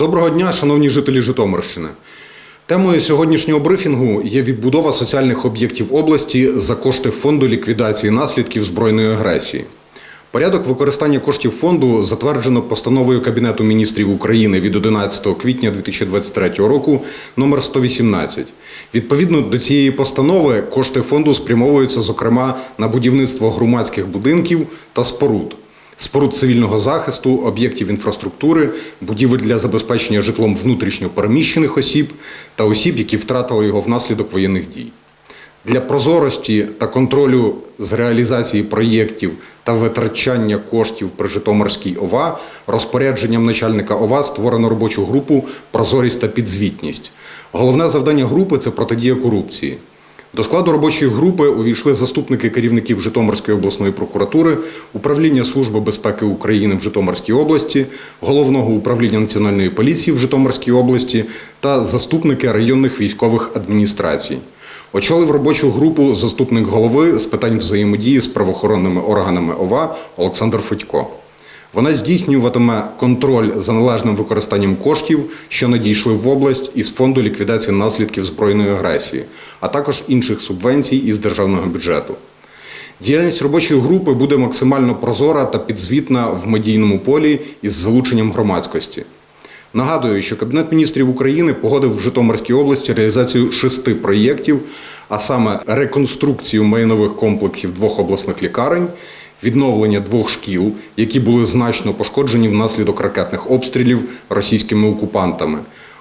Доброго дня, шановні жителі Житомирщини. Темою сьогоднішнього брифінгу є відбудова соціальних об'єктів області за кошти фонду ліквідації наслідків збройної агресії. Порядок використання коштів фонду затверджено постановою Кабінету міністрів України від 11 квітня 2023 року номер 118. Відповідно до цієї постанови кошти фонду спрямовуються, зокрема, на будівництво громадських будинків та споруд споруд цивільного захисту, об'єктів інфраструктури, будівель для забезпечення житлом внутрішньо переміщених осіб та осіб, які втратили його внаслідок воєнних дій. Для прозорості та контролю з реалізації проєктів та витрачання коштів при Житомирській ОВА розпорядженням начальника ОВА створено робочу групу Прозорість та підзвітність. Головне завдання групи це протидія корупції. До складу робочої групи увійшли заступники керівників Житомирської обласної прокуратури, управління Служби безпеки України в Житомирській області, головного управління національної поліції в Житомирській області та заступники районних військових адміністрацій. Очолив робочу групу заступник голови з питань взаємодії з правоохоронними органами ОВА Олександр Федько. Вона здійснюватиме контроль за належним використанням коштів, що надійшли в область із фонду ліквідації наслідків збройної агресії, а також інших субвенцій із державного бюджету. Діяльність робочої групи буде максимально прозора та підзвітна в медійному полі із залученням громадськості. Нагадую, що Кабінет міністрів України погодив в Житомирській області реалізацію шести проєктів, а саме реконструкцію майнових комплексів двох обласних лікарень, відновлення двох шкіл, які були значно пошкоджені внаслідок ракетних обстрілів російськими окупантами.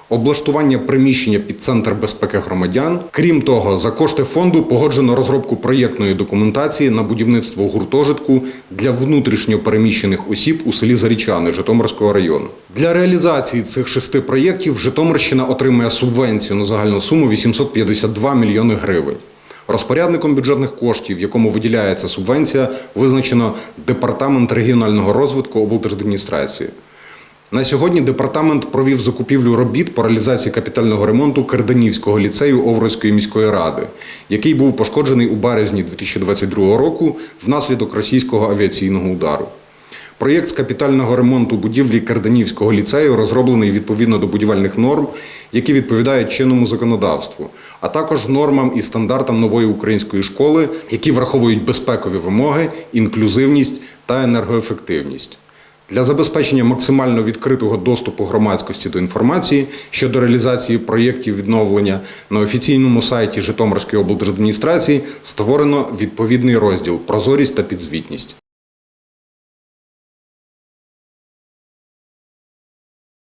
Облаштування приміщення під центр безпеки громадян. Крім того, за кошти фонду погоджено розробку проєктної документації на будівництво гуртожитку для внутрішньо переміщених осіб у селі Зарічани Житомирського району. Для реалізації цих шести проєктів Житомирщина отримує субвенцію на загальну суму 852 мільйони гривень. Розпорядником бюджетних коштів, якому виділяється субвенція, визначено департамент регіонального розвитку облдержадміністрації. На сьогодні департамент провів закупівлю робіт по реалізації капітального ремонту Керданівського ліцею Овруцької міської ради, який був пошкоджений у березні 2022 року внаслідок російського авіаційного удару. Проєкт з капітального ремонту будівлі Керданівського ліцею розроблений відповідно до будівельних норм, які відповідають чинному законодавству, а також нормам і стандартам нової української школи, які враховують безпекові вимоги, інклюзивність та енергоефективність. Для забезпечення максимально відкритого доступу громадськості до інформації щодо реалізації проєктів відновлення на офіційному сайті Житомирської облдержадміністрації створено відповідний розділ Прозорість та підзвітність.